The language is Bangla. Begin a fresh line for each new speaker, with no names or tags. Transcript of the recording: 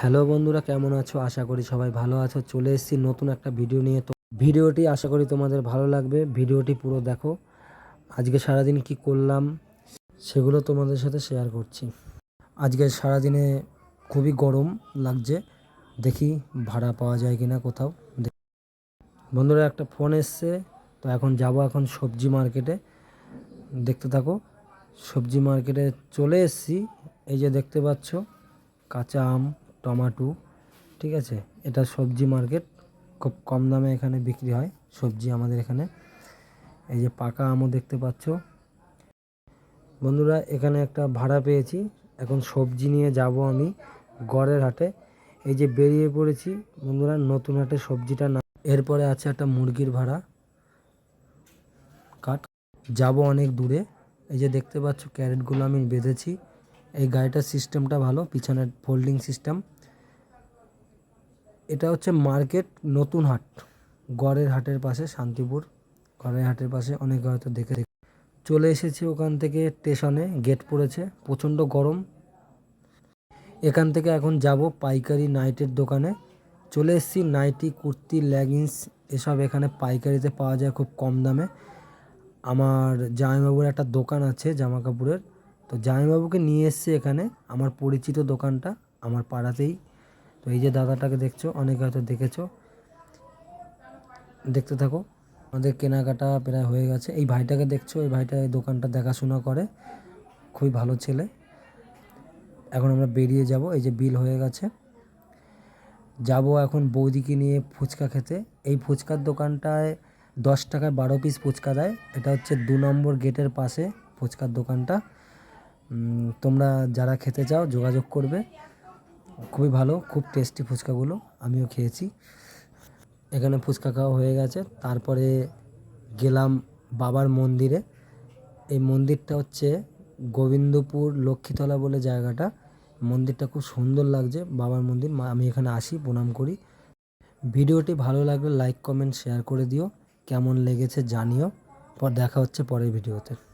হ্যালো বন্ধুরা, কেমন আছো? আশা করি সবাই ভালো আছো। চলে এসেছি নতুন একটা ভিডিও নিয়ে। তো ভিডিওটি আশা করি তোমাদের ভালো লাগবে। ভিডিওটি পুরো দেখো। আজকে সারাদিন কি করলাম সেগুলো তোমাদের সাথে শেয়ার করছি। আজকে সারাদিনে খুবই গরম লাগছে। দেখি ভাড়া পাওয়া যায় কিনা কোথাও। দে- বন্ধুরা, একটা ফোন এসছে। তো এখন যাব এখন সবজি মার্কেটে দেখতে থাকো। সবজি মার্কেটে চলে এসেছি। এই যে দেখতে পাচ্ছ, কাঁচা আম। টমাটো, ঠিক আছে? এটা সবজি মার্কেট, খুব কম দামে এখানে বিক্রি হয় সবজি আমাদের এখানে। এই যে পাকা আমও দেখতে পাচ্ছ। বন্ধুরা, এখানে একটা ভাড়া পেয়েছি। এখন সবজি নিয়ে যাব আমি গড়ের হাটে। এই যে বেরিয়ে পড়েছি, বন্ধুরা, নতুন হাটে সবজিটা না এরপরে আছে একটা মুরগির ভাড়া। কাট যাব অনেক দূরে। এই যে দেখতে পাচ্ছ, ক্যারেটগুলো আমি বেঁধেছি। এই গাড়িটার সিস্টেমটা ভালো, পিছনের ফোল্ডিং সিস্টেম। এটা হচ্ছে মার্কেট নতুন হাট, গড়ের হাটের পাশে শান্তিপুর। গড়ের হাটের পাশে অনেকে হয়তো দেখে দেখে চলে এসেছি ওখান থেকে স্টেশনে, গেট পড়েছে, প্রচণ্ড গরম। এখান থেকে এখন যাব পাইকারি নাইটের দোকানে। চলে এসেছি নাইটি, কুর্তি, লেগিংস, এসব এখানে পাইকারিতে পাওয়া যায় খুব কম দামে। আমার জামাইবাবুর একটা দোকান আছে জামা কাপড়ের তো জামাইবাবুকে নিয়ে এসছি এখানে, আমার পরিচিত দোকানটা আমার পাড়াতেই। তো এই যে দাদাটাকে দেখছ, অনেকে হয়তো দেখেছ। দেখতে থাকো। আমাদের কেনাকাটা প্রায় হয়ে গেছে। এই ভাইটাকে দেখছ, এই ভাইটা এই দোকানটা দেখাশোনা করে। খুবই ভালো ছেলে। এখন আমরা বেরিয়ে যাব, এই যে বিল হয়ে গেছে। যাব এখন বৌদিকে নিয়ে ফুচকা খেতে। এই ফুচকার দোকানটায় দশ টাকায় বারো পিস ফুচকা দেয়। এটা হচ্ছে দু নম্বর গেটের পাশে ফুচকার দোকানটা। তোমরা যারা খেতে চাও, যোগাযোগ করবে। খুবই ভালো, খুব টেস্টি ফুচকাগুলো আমিও খেয়েছি। এখানে ফুচকা খাওয়া হয়ে গেছে। তারপরে গেলাম বাবার মন্দিরে। এই মন্দিরটা হচ্ছে গোবিন্দপুর লক্ষ্মীতলা বলে জায়গাটা। মন্দিরটা খুব সুন্দর লাগছে, বাবার মন্দির। আমি এখানে আসি, প্রণাম করি। ভিডিওটি ভালো লাগলে লাইক, কমেন্ট শেয়ার করে দিও। কেমন লেগেছে জানিও। পর দেখা হচ্ছে পরের ভিডিওতে।